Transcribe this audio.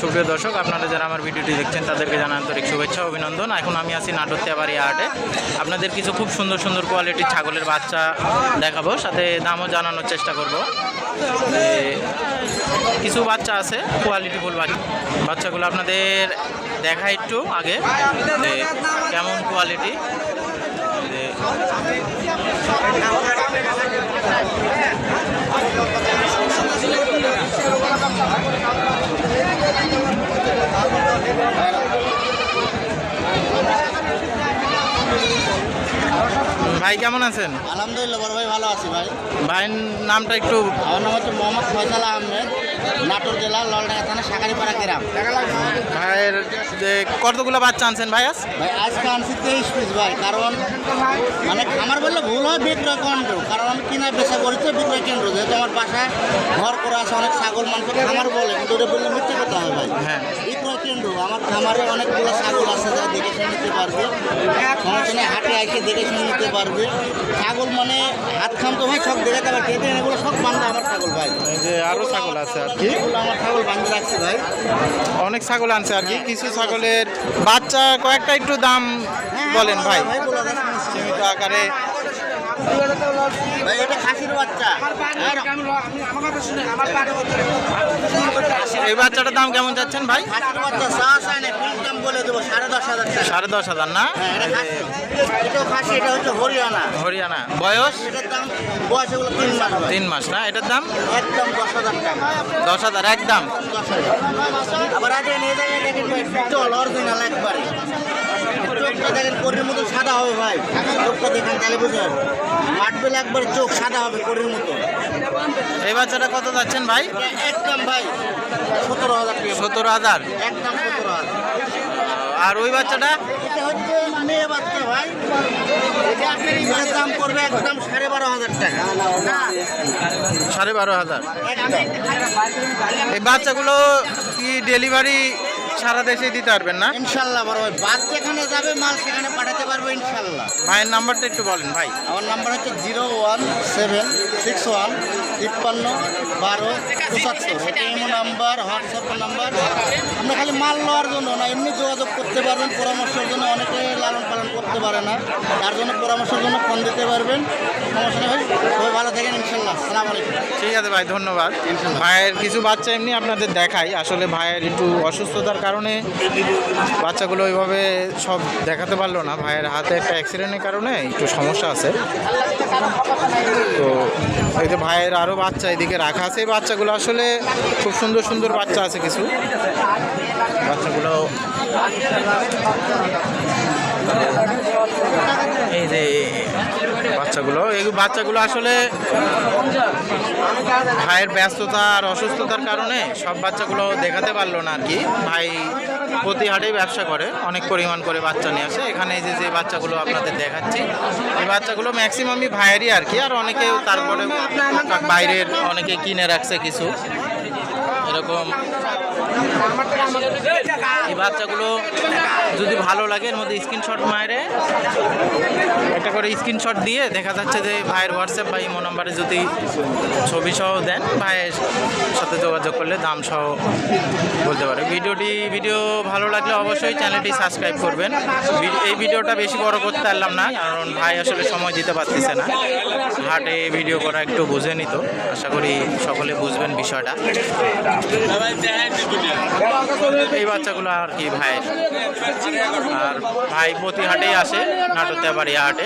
সুপ্রিয় দর্শক, আপনারা যারা আমার ভিডিওটি দেখছেন, তাদেরকে জানা আন্তরিক শুভেচ্ছা, অভিনন্দন। এখন আমি আছি নাটোর তেওয়ারি হাটে আপনাদের কিছু খুব সুন্দর সুন্দর কোয়ালিটির ছাগলের বাচ্চা দেখাবো, সাথে দামও জানানোর চেষ্টা করব। কিছু বাচ্চা আছে কোয়ালিটিফুল বাচ্চা। বাচ্চাগুলো আপনাদের দেখা একটু আগে কেমন কোয়ালিটি ভাই কেমন আছেন? আলহামদুলিল্লাহ বড় ভাই ভালো আছি ভাই। ভাইয়ের নামটা একটু আমার নাম হচ্ছে মোহাম্মদ ফয়সাল আহমেদ। নাটোর জেলা ললডাঙ্গা থানা সাকারিপাড়া গ্রাম। ভাইয়ের যে কতগুলো বাচ্চা আনছেন ভাই আজ? ভাই আজকে আনছি তেইশ পিস ভাই কারণ মানে আমার বললে ভুল হয় বিক্রয় কেন্দ্র কারণ আমি কিনা বেচা করি তো বিক্রয় কেন্দ্র যেহেতু আমার বাসায় ঘর করে আছে অনেক ছাগল মাংস খামার বলে কিন্তু ওটা বললে মিথ্যে কথা হয় ভাই। হ্যাঁ। বিক্রয় কেন্দ্র আমার খামারে অনেকগুলো ছাগল আছে যা দেখে শুনে নিতে পারবে। সমস্যা নেই হাটে এসে দেখে শুনে নিতে পারবে। ছাগল মানে হাত খাম তো ভাই সব দেখাতে পারছে এতে এগুলো সব বান্ধা আমার ছাগল ভাই। যে আরও ছাগল আছে। আর কি। অনেক ছাগল আনছে আর কি। কিছু ছাগলের বাচ্চা কয়েকটা একটু দাম বলেন ভাই। ভাই। সীমিত আকারে ভাই এটা খাসির বাচ্চা। এই বাচ্চাটার দাম কেমন যাচ্ছেন ভাই? সাড়ে দশ হাজার টাকা। সাড়ে দশ হাজার না? হ্যাঁ এটা খাসি। এটা হচ্ছে হরিয়ানা। হরিয়ানা। বয়স? এটার দাম বয়স এগুলো তিন মাস তিন মাস না? এটার দাম? একদম দশ হাজার দশ হাজার একদম। আবার আগে নিয়ে যাবে দেখেন ভাই জল অরিজিনাল একবারে চোখটা দেখেন করির মতো সাদা হবে ভাই। চোখটা দেখেন তাহলে বুঝবেন মাঠবেল একবার চোখ সাদা হবে করির মতো। এই বাচ্চাটা কত যাচ্ছেন ভাই? একদম ভাই। সতেরো হাজার টাকা। সত্তর হাজার? একদম সতেরো হাজার। আর ওই বাচ্চাটা? এটা হচ্ছে মেয়ে বাচ্চা ভাই। এটার দাম পড়বে একদম সাড়ে বারো হাজার টাকা। সাড়ে বারো হাজার। এই বাচ্চাগুলো কি ডেলিভারি সারা দেশে দিতে পারবেন না? ইনশাল্লাহ বড় ভাই। বাদ যেখানে যাবে মাল সেখানে পাঠাতে পারব। ইনশাল্লাহ ভাইয়ের নাম্বারটা একটু বলেন ভাই। আমার নাম্বার হচ্ছে zero one seven six one তিপ্পান্ন বারো পঁচাত্তর। এটা এমন নাম্বার হোয়াটসঅ্যাপ নাম্বার। আপনি খালি মাল নেওয়ার জন্য না এমনি যোগাযোগ করতে পারবেন পরামর্শের জন্য অনেকে লালন পালন করতে পারে না। তার জন্য পরামর্শের জন্য ফোন দিতে পারবেন। সমস্যা নেই ভাই সবাই ভালো থাকেন ইনশাল্লাহ সালাম আলাইকুম। ঠিক আছে ভাই ধন্যবাদ। ভাইয়ের কিছু বাচ্চা এমনি আপনাদের দেখাই। আসলে ভাইয়ের একটু অসুস্থতার কারণে বাচ্চাগুলো ওইভাবে সব দেখাতে পারল না ভাইয়ের হাতে একটা অ্যাক্সিডেন্টের কারণে একটু সমস্যা আছে। তো এই যে ভাইয়ের আরও বাচ্চা এদিকে রাখা আছে, এই বাচ্চাগুলো আসলে খুব সুন্দর সুন্দর বাচ্চা আছে কিছু। বাচ্চাগুলো এই যে বাচ্চাগুলো, এই বাচ্চাগুলো আসলে ভাইয়ের ব্যস্ততা আর অসুস্থতার কারণে সব বাচ্চাগুলো দেখাতে পারল না আর কি। ভাই প্রতি হাটেই ব্যবসা করে, অনেক পরিমাণ করে বাচ্চা নিয়ে আসে। এখানে যে যে বাচ্চাগুলো আপনাদের দেখাচ্ছি, এই বাচ্চাগুলো ম্যাক্সিমামই ভাইয়েরই আর কি। আর অনেকেও তারপরে বাইরের অনেকে কিনে রাখছে কিছু। এরকম এই বাচ্চাগুলো যদি ভালো লাগে, এর মধ্যে স্ক্রিনশট মায়েরে একটা করে স্ক্রিনশট দিয়ে দেখা যাচ্ছে যে ভাইয়ের হোয়াটসঅ্যাপ বা ইমো নাম্বারে যদি ছবি সহ দেন, ভাইয়ের সাথে যোগাযোগ করলে দাম সহ বলতে পারে। ভিডিওটি, ভিডিও ভালো লাগলে অবশ্যই চ্যানেলটি সাবস্ক্রাইব করবেন। এই ভিডিওটা বেশি বড় করতে পারলাম না, কারণ ভাই আসলে সময় দিতে পারতেছে না। হাটে ভিডিও করা একটু বুঝে নিত। আশা করি সকলে বুঝবেন বিষয়টা। এই বাচ্চাগুলো আর কি ভাই আর ভাই প্রতি হাটেই আসে নাটুতে বাড়িয়া হাটে।